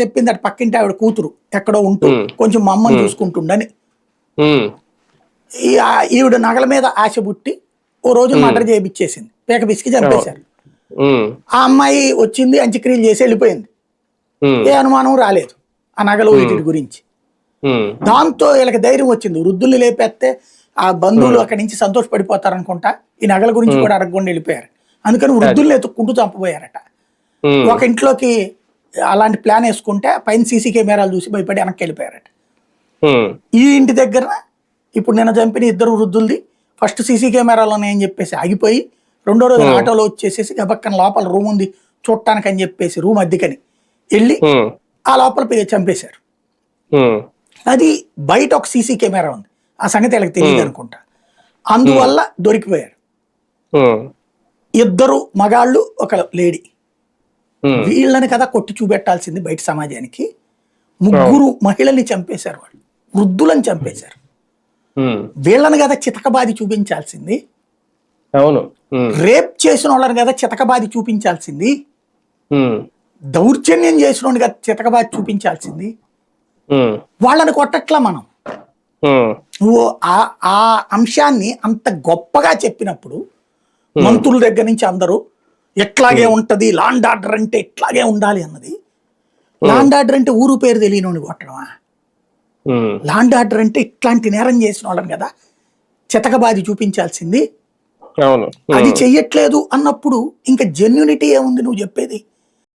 చెప్పింది అటు పక్కింటి ఆవిడ కూతురు ఎక్కడో ఉంటూ. కొంచెం మా అమ్మని చూసుకుంటుండని. ఈవిడ నగల మీద ఆశ పుట్టి ఓ రోజు మర్డర్ చేయించేసింది పేక పిసికి చంపేశారు. ఆ అమ్మాయి వచ్చింది అంత్యక్రియలు చేసి వెళ్ళిపోయింది. ఏ అనుమానం రాలేదు ఆ నగలు వీటి గురించి. దాంతో వీళ్ళకి ధైర్యం వచ్చింది. వృద్ధుల్ని లేపేస్తే ఆ బంధువులు అక్కడి నుంచి సంతోషపడిపోతారు అనుకుంటా ఈ నగల గురించి కూడా అడగకుండా వెళ్ళిపోయారు. అందుకని వృద్ధుల్ని ఎత్తుక్కుంటూ చంపబోయారట. ఒక ఇంట్లోకి అలాంటి ప్లాన్ వేసుకుంటే పైన సీసీ కెమెరాలు చూసి భయపడి వెనక్కి వెళ్ళిపోయారట. ఈ ఇంటి దగ్గర ఇప్పుడు నిన్న చంపిన ఇద్దరు వృద్ధులది ఫస్ట్ సీసీ కెమెరాలో అని చెప్పేసి ఆగిపోయి రెండో రోజు ఆటోలో వచ్చేసేసి గబక్కన లోపల రూమ్ ఉంది చూడటానికి అని చెప్పేసి రూమ్ అద్దెకని వెళ్ళి ఆ లోపల పోయి చంపేశారు. అది బయట ఒక సీసీ కెమెరా ఉంది. ఆ సంగతి వీళ్ళకి తెలియదు అనుకుంటా. అందువల్ల దొరికిపోయారు. ఇద్దరు మగాళ్ళు ఒక లేడీ. వీళ్ళని కదా కొట్టి చూపెట్టాల్సింది బయట సమాజానికి. ముగ్గురు మహిళల్ని చంపేశారు వాళ్ళు. వృద్ధులను చంపేశారు. వీళ్ళని కదా చితకబాది చూపించాల్సింది. అవును. రేప్ చేసిన వాళ్ళని కదా చితకబాది చూపించాల్సింది. దౌర్జన్యం చేసిన వాడిని కదా చితకబాది చూపించాల్సింది. వాళ్ళని కొట్టట్లా మనం. నువ్వు ఆ ఆ అంశాన్ని అంత గొప్పగా చెప్పినప్పుడు మంత్రుల దగ్గర నుంచి అందరూ ఎట్లాగే ఉంటది లాండ్ ఆర్డర్ అంటే ఇట్లాగే ఉండాలి అన్నది. లాండ్ ఆర్డర్ అంటే ఊరు పేరు తెలియని కొట్టడమా? లాండ్ ఆర్డర్ అంటే ఇట్లాంటి నేరం చేసిన వాళ్ళని కదా చితకబాది చూపించాల్సింది. అది చెయ్యట్లేదు అన్నప్పుడు ఇంకా జెన్యునిటీ ఏముంది నువ్వు చెప్పేది?